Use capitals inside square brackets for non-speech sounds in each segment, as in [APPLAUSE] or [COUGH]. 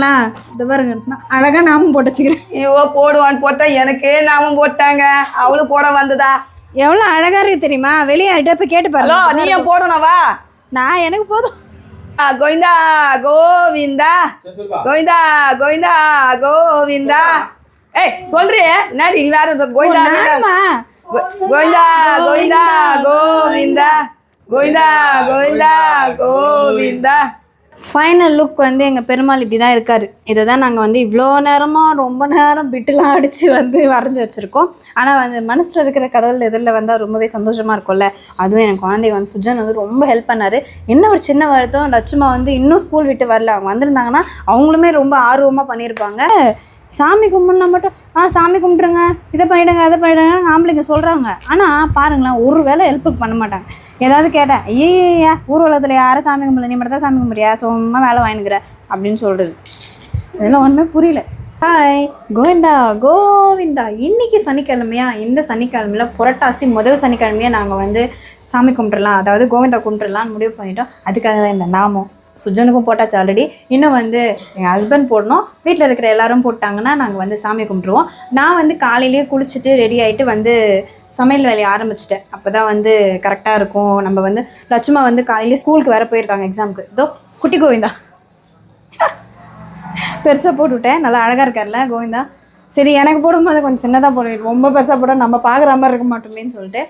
போட்டாங்களா இந்த பாருங்க நான் அழகா நாமும் போட்டு வச்சுக்கிறேன் ஐயோ போடுவான்னு போட்டா எனக்கே நாமும் போட்டாங்க. அவளும் போட வந்ததா. எவ்வளோ அழகா இருக்கு தெரியுமா? வெளியே போய் கேட்டு பாருங்க. நீ ஏன் போடணும் வா. நான் எனக்கு போதும். ஆ, கோவிந்தா கோவிந்தா. கோவிந்தா கோவிந்தா கோவிந்தா. ஏய் சொல்றியே என்னடி நீ வேற கோவிந்தா கோவிந்தா கோவிந்தா. கோவிந்தா. கோவிந்தா கோவிந்தா கோவிந்தா. ஃபைனல் லுக் வந்து எங்கள் பெருமாள் இப்படி தான் இருக்கார். இதை தான் நாங்கள் வந்து இவ்வளோ நேரமாக ரொம்ப நேரம் பிட்டுலாம் அடித்து வந்து வரைஞ்சி வச்சுருக்கோம். ஆனால் வந்து மனசில் இருக்கிற கடவுள் எதிரில் வந்தால் ரொம்பவே சந்தோஷமாக இருக்கும்ல. அதுவும் எனக்கு குழந்தை வந்து சுஜன் வந்து ரொம்ப ஹெல்ப் பண்ணார். என்ன ஒரு சின்ன வருத்தம் லட்சுமா வந்து இன்னும் ஸ்கூல் விட்டு வரல. அவங்க வந்திருந்தாங்கன்னா அவங்களுமே ரொம்ப ஆர்வமாக பண்ணியிருப்பாங்க. சாமி கும்பிட்னா மட்டும் ஆ சாமி கும்பிட்ருங்க இதை பண்ணிடுங்க அதை பண்ணிவிடுங்க ஆம்பளைங்க சொல்கிறாங்க ஆனால் பாருங்களேன் ஒரு வேளை ஹெல்ப்புக்கு பண்ண மாட்டாங்க. ஏதாவது கேட்டேன் ஐயா ஊர்வலத்தில் யாரும் சாமி கும்பிடல. நீ மட்டும் தான் சாமி கும்பிட்றியா? சும்மா வேலை வாங்கிக்கிற அப்படின்னு சொல்கிறது இதெல்லாம் ஒன்றுமே புரியல. ஹாய் கோவிந்தா கோவிந்தா இன்றைக்கி சனிக்கிழமையா? இந்த சனிக்கிழமையில் புரட்டாசி முதல் சனிக்கிழமையாக நாங்கள் வந்து சாமி கும்பிட்றலாம் அதாவது கோவிந்தா கும்பிட்றலாம்னு முடிவு பண்ணிட்டோம். அதுக்காக தான் இந்த நாமம். சுஜனுக்கும் போட்டாச்சு ஆல்ரெடி இன்னும் வந்து எங்கள் ஹஸ்பண்ட் போடணும். வீட்டில் இருக்கிற எல்லாரும் போட்டாங்கன்னா நாங்கள் வந்து சாமி கும்பிட்ருவோம் நான் வந்து காலையிலேயே குளிச்சுட்டு ரெடி ஆகிட்டு வந்து சமையல் வேலையை ஆரம்பிச்சிட்டேன். அப்போ தான் வந்து கரெக்டாக இருக்கும். நம்ம வந்து லட்சுமா வந்து காலையிலேயே ஸ்கூலுக்கு வேற போயிருக்காங்க எக்ஸாமுக்கு இதோ குட்டி கோவிந்தா. [LAUGHS] பெருசாக போட்டுவிட்டேன் நல்லா அழகாக இருக்கார்ல கோவிந்தா. சரி எனக்கு போடும்போது கொஞ்சம் சின்னதாக போடுவேன் ரொம்ப பெருசாக போட நம்ம பார்க்குற மாதிரி இருக்க மாட்டோமேன்னு சொல்லிட்டு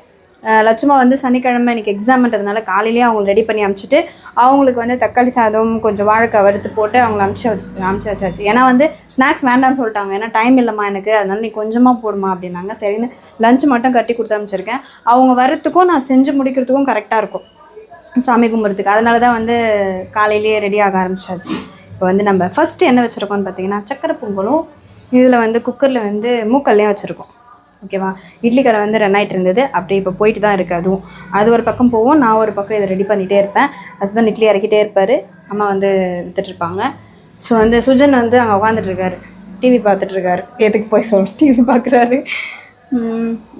லட்சுமா வந்து சனிக்கிழமை இன்றைக்கி எக்ஸாம்ன்றதுனால காலையிலேயே அவங்களை ரெடி பண்ணி அமுச்சுட்டு அவங்களுக்கு வந்து தக்காளி சாதம் கொஞ்சம் வாழைக்காய் வறுத்து போட்டு அவங்கள அமுச்சு வச்சு அமுச்சு வச்சாச்சு. ஏன்னா வந்து ஸ்நாக்ஸ் வேண்டாம்னு சொல்லிட்டாங்க. ஏன்னா டைம் இல்லைம்மா எனக்கு. அதனால நீ கொஞ்சமாக போடுமா அப்படின்னாங்க. சரின்னு லஞ்ச் மட்டும் கட்டி கொடுத்து அனுப்பிச்சிருக்கேன். அவங்க வரத்துக்கும் நான் செஞ்சு முடிக்கிறதுக்கும் கரெக்டாக இருக்கும். சாமி கும்பிட்றதுக்கு. அதனால தான் வந்து காலையிலேயே ரெடி ஆக ஆரம்பிச்சாச்சு. இப்போ வந்து நம்ம ஃபஸ்ட்டு என்ன வச்சுருக்கோம்னு பார்த்தீங்கன்னா சக்கரை பொங்கலும் இதில் வந்து குக்கரில் வந்து மூக்கல்லையும் வச்சுருக்கோம். ஓகேவா? இட்லி கடை வந்து ரன் ஆகிட்டு இருந்தது. அப்படியே இப்போ போயிட்டு தான் இருக்குது அதுவும். அது ஒரு பக்கம் போகும் நான் ஒரு பக்கம் இதை ரெடி பண்ணிகிட்டே இருப்பேன். ஹஸ்பண்ட் இட்லி இறக்கிட்டே இருப்பார். அம்மா வந்து விற்றுட்ருப்பாங்க ஸோ வந்து சுஜன் வந்து அங்கே உட்காந்துட்ருக்காரு டிவி பார்த்துட்ருக்காரு எதுக்கு போய் சொல் டிவி பார்க்குறாரு.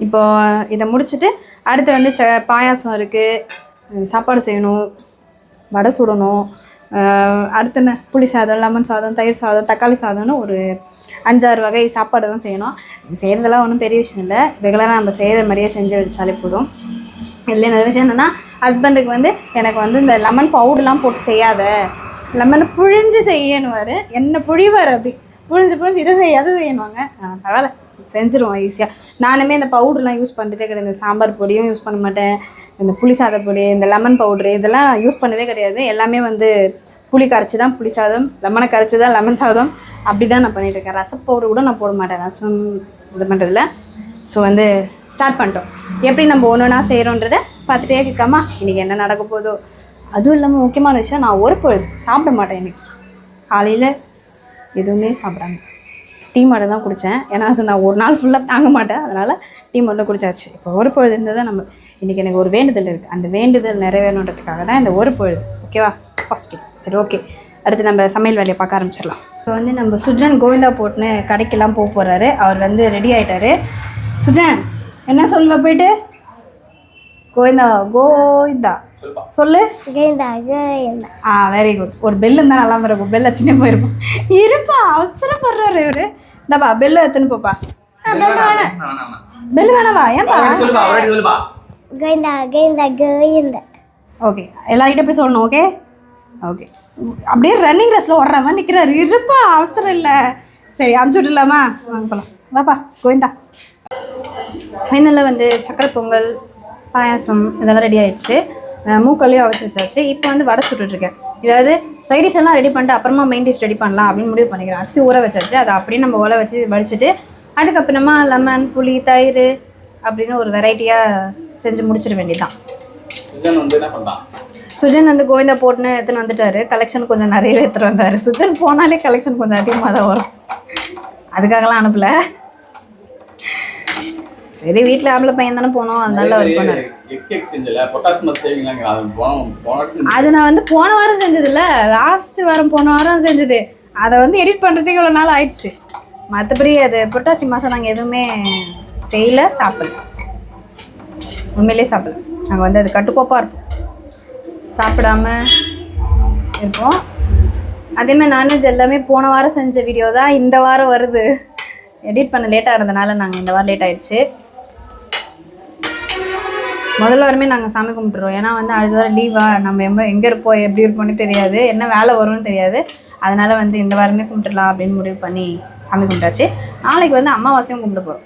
இப்போது இதை முடிச்சுட்டு அடுத்து வந்து ச பாயாசம் இருக்குது சாப்பாடு செய்யணும். வடை சுடணும். அடுத்து என்ன? புளி சாதம் லெமன் சாதம் தயிர் சாதம் தக்காளி சாதம்னு ஒரு அஞ்சாறு வகை சாப்பாடு தான் செய்யணும். செய்கிறதெல்லாம் ஒன்றும் பெரிய விஷயம் இல்லை. ரெகுலராக நம்ம செய்கிற மாதிரியே செஞ்சு வச்சாலே போதும். இதில் நல்ல விஷயம் என்னென்னா ஹஸ்பண்டுக்கு வந்து எனக்கு வந்து இந்த லெமன் பவுடர்லாம் போட்டு செய்யாத. லெமனை புழிஞ்சு செய்யணுவார். என்ன புழிவார் அப்படி. புழிஞ்சு புழிஞ்சு இதை செய்யாது செய்யணுவாங்க. பரவாயில்ல. செஞ்சுருவோம் ஈஸியாக நானுமே இந்த பவுடர்லாம் யூஸ் பண்ணுறதே கிடையாது. இந்த சாம்பார் பொடியும் யூஸ் பண்ண மாட்டேன். இந்த புளி சாத பொடி இந்த லெமன் பவுட்ரு இதெல்லாம் யூஸ் பண்ணதே கிடையாது. எல்லாமே வந்து புளி கரைச்சி தான் புளி சாதம் லெமனை கரைச்சி தான் லெமன் சாதம். அப்படி தான் நான் பண்ணிட்டு இருக்கேன் ரச பவுடர் கூட நான் போட மாட்டேன். ரசம் இது பண்ணுறதுல ஸோ வந்து ஸ்டார்ட் பண்ணிட்டோம். எப்படி நம்ம ஒன்று ஒன்றா செய்கிறோன்றத பார்த்துட்டே இருக்காமா இன்றைக்கி என்ன நடக்க போதோ அதுவும் இல்லாமல் முக்கியமான விஷயம் நான் ஒரு பொழுது சாப்பிட மாட்டேன் இன்னைக்கு. காலையில் எதுவுமே சாப்பிடாம. டீ மட்டும் தான் குடித்தேன் ஏன்னா அது நான் ஒரு நாள் ஃபுல்லாக தாங்க மாட்டேன். அதனால் டீ மட்டும் குடிச்சாச்சு. இப்போ ஒரு பொழுது இருந்ததை நம்ம இன்றைக்கி எனக்கு ஒரு வேண்டுதல் இருக்குது அந்த வேண்டுதல் நிறைவேறணுன்றதுக்காக தான் இந்த ஒரு பொழுது ஓகேவா ஃபஸ்ட்டு சரி ஓகே அடுத்து நம்ம சமையல் வேலையை பார்க்க ஆரம்பிச்சிடலாம். இப்போ வந்து நம்ம சுஜன் கோவிந்தா போட்டுன்னு கடைக்கெல்லாம் போக போகிறாரு அவர் வந்து ரெடி ஆயிட்டாரு. சுஜன் என்ன சொல்லுவ போயிட்டு? கோவிந்தா கோவிந்தா. சொல்லு. ஆ வெரி குட் ஒரு பெல் இருந்தால் நல்லா இருக்கும். பெல் வச்சுனே போயிருப்போம். இருப்பா அவசரப்படுறாரு இவரு. இந்தாப்பா பெல் எடுத்துன்னு போப்பா. பெல் வேணாவா? ஏன்பா? கோவிந்தா கோவிந்தா கோவிந்தா. ஓகே எல்லார்கிட்ட போய் சொல்லணும் ஓகே ஓகே அப்படியே ரன்னிங் ரேஸில் ஓடுற மாதிரி நிற்கிறாரு இருப்பா அவசரம் இல்லை. சரி அமுச்சு விடலாமா வாங்க போகலாம் வாப்பா கோவிந்தா. ஃபைனலில் வந்து சக்கரை பொங்கல் பாயாசம் இதெல்லாம் ரெடி ஆயிடுச்சு. மூக்கல்லையும் அவிச்சு வச்சாச்சு. இப்போ வந்து வடை சுட்டுட்ருக்கேன் இதாவது சைட் எல்லாம் ரெடி பண்ணிட்டு அப்புறமா மெயின் டிஷ் ரெடி பண்ணலாம் அப்படின்னு முடிவு பண்ணிக்கிறேன். அரிசி ஊற வச்சாச்சு. அதை அப்படியே நம்ம ஊற வச்சு வடிச்சிட்டு அதுக்கப்புறமா லெமன் புளி தயிர் அப்படின்னு ஒரு வெரைட்டியாக செஞ்சு முடிச்சிட வேண்டியதுதான். சுஜன் வந்து கோவிந்தா போட்டுன்னு எடுத்துன்னு வந்துட்டாரு. கலெக்ஷன் கொஞ்சம் நிறையவே எடுத்துட்டு வந்தாரு. சுஜன் போனாலே கலெக்ஷன் கொஞ்சம் அதிகமாக தான் வரும். அதுக்காகலாம் அனுப்பல. சரி வீட்டில் ஆம்பளை பையன் தானே போனோம். அதனால அவர் பண்ணாரு அது நான் வந்து போன வாரம் செஞ்சதுல லாஸ்ட் வாரம் போன வாரம் செஞ்சது. அதை வந்து எடிட் பண்ணுறதுக்கு இவ்வளோ நாள் ஆயிடுச்சு. மற்றபடி அது புரட்டாசி மாதம் நாங்கள் எதுவுமே செய்யல சாப்பிடல. உண்மையிலேயே சாப்பிடல. நாங்கள் வந்து அது கட்டுக்கோப்பாக இருப்போம். சாப்பிடாம இருப்போம். அதேமாதிரி நான்வெஜ் எல்லாமே போன வாரம் செஞ்ச வீடியோ தான் இந்த வாரம் வருது. எடிட் பண்ண லேட்டாக இருந்தனால நாங்கள் இந்த வாரம் லேட் ஆகிடுச்சு முதல்ல வாரமே நாங்கள் சாமி கும்பிட்டுருவோம். ஏன்னா வந்து அடுத்த வாரம் லீவா நம்ம எம்ப எங்கே இருப்போம் எப்படி இருப்போம்னு தெரியாது. என்ன வேலை வரும்னு தெரியாது. அதனால் வந்து இந்த வாரமே கும்பிட்டுலாம் அப்படின்னு முடிவு பண்ணி சாமி கும்பிட்டாச்சு. நாளைக்கு வந்து அமாவாசையும் கும்பிட போகிறோம்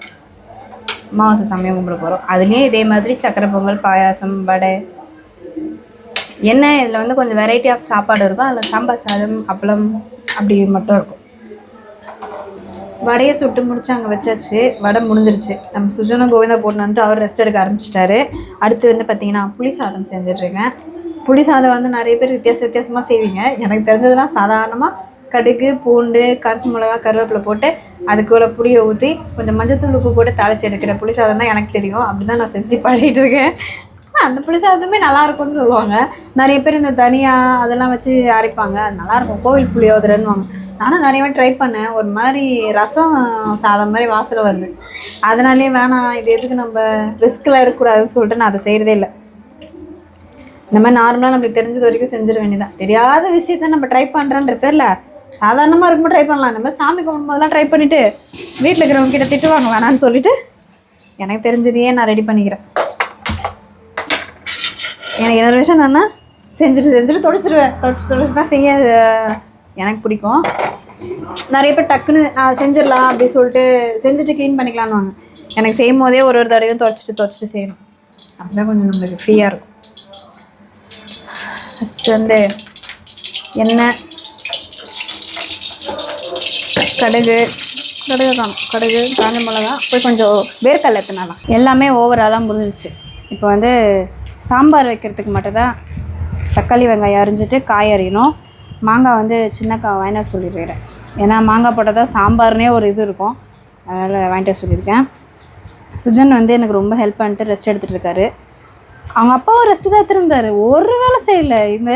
அமாவாசை சாமியும் கும்பிட போகிறோம் அதுலேயும் இதே மாதிரி சக்கரை பொங்கல் பாயாசம் வடை என்ன இதில் வந்து கொஞ்சம் வெரைட்டி ஆஃப் சாப்பாடு இருக்கும் அதில் சாம்பார் சாதம் அப்பளம் அப்படி மட்டும் இருக்கும். வடையை சுட்டு முடிச்சு அங்கே வச்சாச்சு. வடை முடிஞ்சிருச்சு. நம்ம சுஜனும் கோவிந்தா போட்டு அவர் ரெஸ்ட் எடுக்க ஆரம்பிச்சிட்டாரு. அடுத்து வந்து பார்த்தீங்கன்னா புளி சாதம் செஞ்சிட்ருக்கேன். புளி சாதம் வந்து நிறைய பேர் வித்தியாச வித்தியாசமாக செய்வீங்க. எனக்கு தெரிஞ்சதுலாம் சாதாரணமாக கடுகு பூண்டு காய்ச்சி மிளகா கருவேப்பிலை போட்டு அதுக்குள்ள புளியை ஊற்றி கொஞ்சம் மஞ்சத்தூள் உப்பு போட்டு தாளிச்சு எடுக்கிற புளி சாதம் தான் எனக்கு தெரியும். அப்படி தான் நான் செஞ்சு பழகிட்டு இருக்கேன். அந்த புளி சாதமே நல்லா இருக்கும்னு சொல்லுவாங்க. நிறைய பேர் இந்த தனியா அதெல்லாம் வச்சு அரைப்பாங்க. அது நல்லா இருக்கும். கோவில் புளியோதரைன்னுவாங்க நானும் நிறைய ட்ரை பண்ணேன். ஒரு மாதிரி ரசம் சாதம் மாதிரி வாசனை வருது. அதனாலே வேணாம். இது எதுக்கு நம்ம ரிஸ்கில் எடுக்கக்கூடாதுன்னு சொல்லிட்டு நான் அதை செய்கிறதே இல்லை. இந்த மாதிரி நார்மலாக நம்மளுக்கு தெரிஞ்சது வரைக்கும் செஞ்சிட வேண்டியதான் தெரியாத விஷயத்த நம்ம ட்ரை பண்ணுறன்ற பேரில் சாதாரணமாக இருக்கும்போது ட்ரை பண்ணலாம். இந்த மாதிரி சாமி கும்பிடும்போதெல்லாம் ட்ரை பண்ணிவிட்டு வீட்டில் இருக்கிறவங்க கிட்ட திட்டுவாங்க வேணான்னு சொல்லிட்டு. எனக்கு தெரிஞ்சதையே நான் ரெடி பண்ணிக்கிறேன். எனக்கு இன்னொரு விஷயம் என்னென்னா செஞ்சுட்டு செஞ்சுட்டு தொடச்சிருவேன் தொடச்சி தொடச்சி தான் செய்ய எனக்கு பிடிக்கும். நிறைய பேர் டக்குன்னு "ஆ, செஞ்சிடலாம் அப்படி சொல்லிட்டு செஞ்சுட்டு க்ளீன் பண்ணிக்கலாம்னு வாங்க. எனக்கு செய்யும் போதே ஒரு ஒரு தடவையும் துவைச்சிட்டு துவைச்சிட்டு செய்யணும். அப்படிதான் கொஞ்சம் நம்மளுக்கு ஃப்ரீயாக இருக்கும். ஃபஸ்ட்டு வந்து எண்ணெய் கடுகு கடுகு தான் கடுகு காஞ்ச மிளகா போய் கொஞ்சம் வேர்க்கடலை எத்தனாலாம் எல்லாமே ஓவராலாக முடிஞ்சிருச்சு இப்போ வந்து சாம்பார் வைக்கிறதுக்கு மட்டும்தான் தக்காளி வெங்காயம் அரிஞ்சிட்டு காய் அரியணும். மாங்காய் வந்து சின்ன காய் வாங்கிட்டு வர சொல்லிடுறேன் ஏன்னா மாங்காய் போட்டால் தான் சாம்பார்னே ஒரு இது இருக்கும். அதனால் வாங்கிட்டு வர சொல்லியிருக்கேன். சுஜன் வந்து எனக்கு ரொம்ப ஹெல்ப் பண்ணிட்டு ரெஸ்ட் எடுத்துகிட்டு இருக்காரு. அவங்க அப்பாவும் ரெஸ்ட்டு தான் எடுத்துருந்தாரு ஒரு வேலை செய்யல. இந்த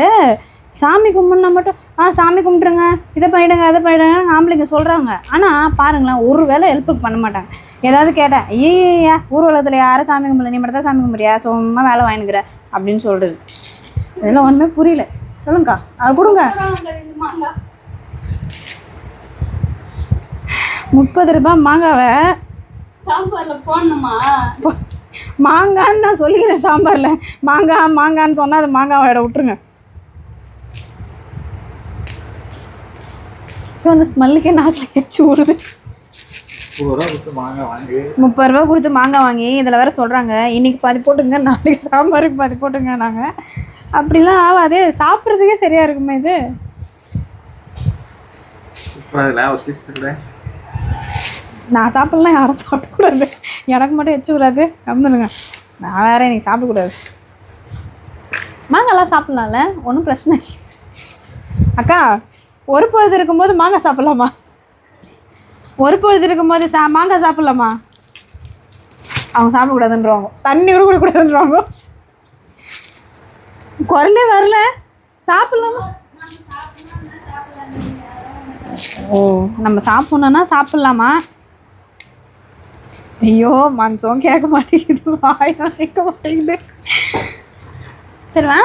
சாமி கும்பிட்னா மட்டும் ஆ சாமி கும்பிட்ருங்க இதை பண்ணிடுங்க அதை பண்ணிடுங்க ஆம்பளைங்க சொல்கிறாங்க ஆனால் பாருங்களேன் ஒரு வேலை ஹெல்ப்புக்கு பண்ண மாட்டாங்க. ஏதாவது கேட்டேன் ஐயா ஊர்வலத்தில் யாரும் சாமி கும்பிடல நீ மட்டும் தான் சாமி கும்பிட்றியா? சும்மா வேலை வாங்கிக்கிற அப்படின்னு சொல்கிறது இதெல்லாம் ஒன்றுமே புரியல. சொல்லுங்கக்கா. அது கொடுங்க. முப்பது ரூபாய் மாங்காவை. சாம்பாரில் போடணுமா? மாங்கான்னு நான் சொல்லிக்கிறேன் சாம்பாரில். மாங்காய் மாங்கான்னு சொன்னால் அது மாங்காய் வாயிட விட்டுருங்க. இப்போ அந்த ஸ்மெல்லுக்கே நாட்டில் எச்சு ஊறுது. முப்பது ரூபா கொடுத்து மாங்காய் வாங்கி இதில் வேற சொல்கிறாங்க இன்னைக்கு பாதி போட்டுங்க நாளைக்கு சாம்பாருக்கு பாதி போட்டுங்க நாங்கள் அப்படிலாம் ஆகாது சாப்பிட்றதுக்கே சரியாக இருக்குமே இது. நான் சாப்பிட்லாம் யாரும் சாப்பிடக்கூடாது எனக்கு மட்டும் எச்சு விடாது கம்முனுங்க. நான் வேற இன்றைக்கி சாப்பிடக்கூடாது மாங்காய்லாம் சாப்பிட்லாம்ல? ஒன்றும் பிரச்சனை இல்லை. அக்கா ஒரு பொழுது இருக்கும்போது மாங்காய் சாப்பிட்லாமா ஒரு பொழுது இருக்கும்போது சா மாங்காய் சாப்பிட்லாமா அவங்க சாப்பிடக்கூடாதுன்றவாங்க தண்ணி கூட குடிக்கூடாதுன்றவாங்க குரலே வரல சாப்பிட்லாமா ஓ நம்ம சாப்பிட்ணுன்னா சாப்பிட்லாமா ஐயோ மனசும் கேட்க மாட்டேங்குது வாயும் கேட்க மாட்டேங்குது சரிவா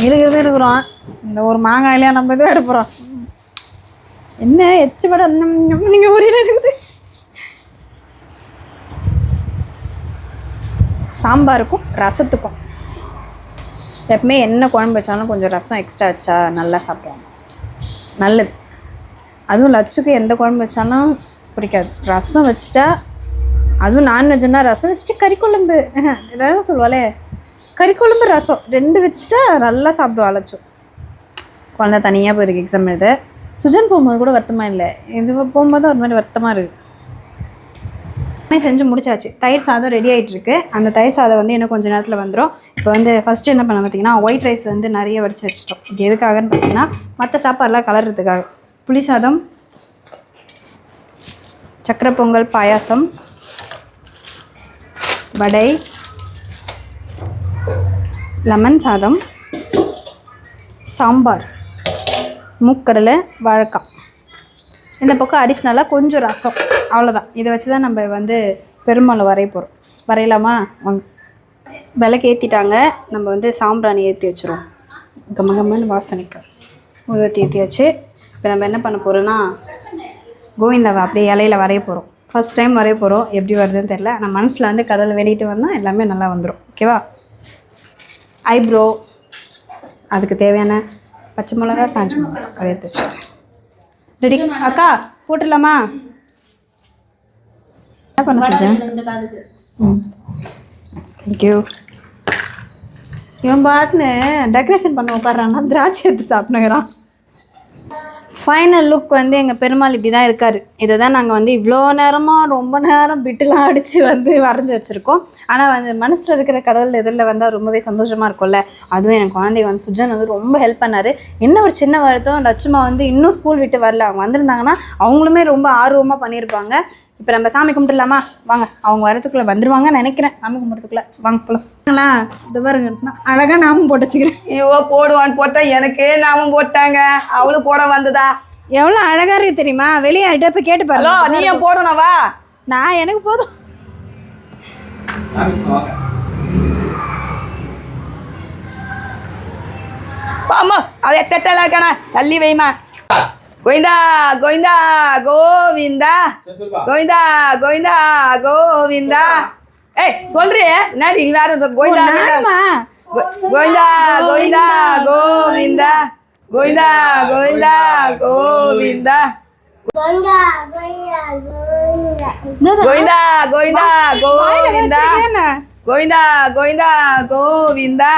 இருக்கிறதே இருக்கிறோம் இந்த ஒரு மாங்காயிலையா நம்ம இதை எடுப்புறோம் என்ன எச்சு பட நீங்கள் ஊரில் இருக்குது. சாம்பாருக்கும் ரசத்துக்கும் எப்பவுமே என்ன குழம்பு வச்சாலும் கொஞ்சம் ரசம் எக்ஸ்ட்ரா வச்சா நல்லா சாப்பிடுவாங்க. நல்லது. அதுவும் லச்சுக்கு எந்த குழம்பு வச்சாலும் பிடிக்காது. ரசம் வச்சுட்டா அதுவும் நான்வெஜ்னா ரசம் வச்சுட்டு கறி குழம்பு. [LAUGHS] எல்லாரும் சொல்லுவாளே. கறி குழம்பு ரசம். ரெண்டு வச்சுட்டா நல்லா சாப்பிடுவா லட்சு குழந்தை தனியாக போயிருக்கு எக்ஸாம் எழுத. சுஜன் போகும்போது கூட வருத்தமாக இல்லை. இது போகும்போது ஒரு மாதிரி வருத்தமாக இருக்குது எல்லாமே செஞ்சு முடிச்சாச்சு. தயிர் சாதம் ரெடி ஆகிட்டுருக்கு அந்த தயிர் சாதம் வந்து இன்னும் கொஞ்சம் நேரத்தில் வந்துடும் இப்போ வந்து ஃபஸ்ட்டு என்ன பண்ண பார்த்தீங்கன்னா ஒயிட் ரைஸ் வந்து நிறைய வடிச்சு வச்சிட்டோம். இது எதுக்காகன்னு பார்த்தீங்கன்னா மற்ற சாப்பாடெலாம் கலர்றதுக்காக. புளி சாதம் சக்கரை பொங்கல் பாயாசம் வடை லெமன் சாதம் சாம்பார். மூக்கடலை வாழைக்காய் இந்த பக்கம் அடிஷ்னலாக கொஞ்சம் ரசம். அவ்வளோதான் இதை வச்சு தான் நம்ம வந்து பெருமாளை வரைய போகிறோம் வரையலாமா? வாங்க. விளக்கு ஏற்றிட்டாங்க நம்ம வந்து சாம்பிராணி ஏற்றி வச்சுருவோம். கம கம்மன்னு வாசனைக்கு ஊதுவத்தி ஏற்றியாச்சு இப்போ நம்ம என்ன பண்ண போகிறோன்னா கோவிந்தாவை அப்படியே இலையில வரைய போகிறோம் ஃபர்ஸ்ட் டைம் வரைய போகிறோம் எப்படி வருதுன்னு தெரில ஆனால் மனசில் வந்து கடலை வெளியிட்டு வந்தால் எல்லாமே நல்லா வந்துடும் ஓகேவா ஐப்ரோ அதுக்கு தேவையான பச்சை மிளகா காஞ்ச மிளகா அதை எடுத்து வச்சுட்டேன். ரெடி. அக்கா போட்டுடலாமா? என்ன பண்ண சொல்கிறேன் ம். தேங்க்யூ இவன் பாட்டுன்னு டெக்கரேஷன் பண்ண உட்காரான்னா திராட்சை எடுத்து சாப்பிட்டுங்கிறான் ஃபைனல் லுக் வந்து எங்கள் பெருமாள் இப்படி தான் இருக்கார். இதை தான் நாங்கள் வந்து இவ்வளோ நேரமாக ரொம்ப நேரம் பிட்டுலாம் அடித்து வந்து வரைஞ்சி வச்சுருக்கோம். ஆனால் வந்து மனசில் இருக்கிற கடவுள் எதிரில் வந்தால் ரொம்பவே சந்தோஷமாக இருக்கும்ல. அதுவும் எனக்கு குழந்தை வந்து சுஜன் வந்து ரொம்ப ஹெல்ப் பண்ணார். என்ன ஒரு சின்ன வருத்தம் லட்சுமா வந்து இன்னும் ஸ்கூல் விட்டு வரல. அவங்க வந்திருந்தாங்கன்னா அவங்களுமே ரொம்ப ஆர்வமாக பண்ணியிருப்பாங்க. இப்போ நம்ம சாமி கும்பிட்டுலாமா வாங்க அவங்க வரதுக்குள்ளே வந்துருவாங்கன்னு நினைக்கிறேன். சாமி கும்பிட்றதுக்குள்ளே. வாங்க போகலாங்களா இது பாருங்க அழகாக நாமும் போட்டு வச்சுக்கிறேன். இவ போடுவான்னு போட்டா எனக்கே நாமும் போட்டாங்க. அவளும் போட வந்ததா. எவ்வளோ அழகாக இருக்கு தெரியுமா? வெளியே ஆகிட்டு போய் கேட்டு ஹலோ பாருங்க நீயும் போடணும் வா. நான் எனக்கு போதும். பாமா அதை எட்டெட்டலாம் இருக்கானா? தள்ளி வைமா கோவிந்தா கோவிந்தா கோவிந்தா சரி, சொல்லுப்பா கோவிந்தா கோவிந்தா கோவிந்தா ஏய் சொல்றியே என்னடி நீ வேற கோவிந்தா நானுமா கோ- கோவிந்தா கோவிந்தா கோவிந்தா கோவிந்தா கோவிந்தா கோவிந்தா கோவிந்தா கோவிந்தா கோவிந்தா கோவிந்தா கோவிந்தா கோவிந்தா வச்சிருக்கேன். கோவிந்தா கோவிந்தா கோவிந்தா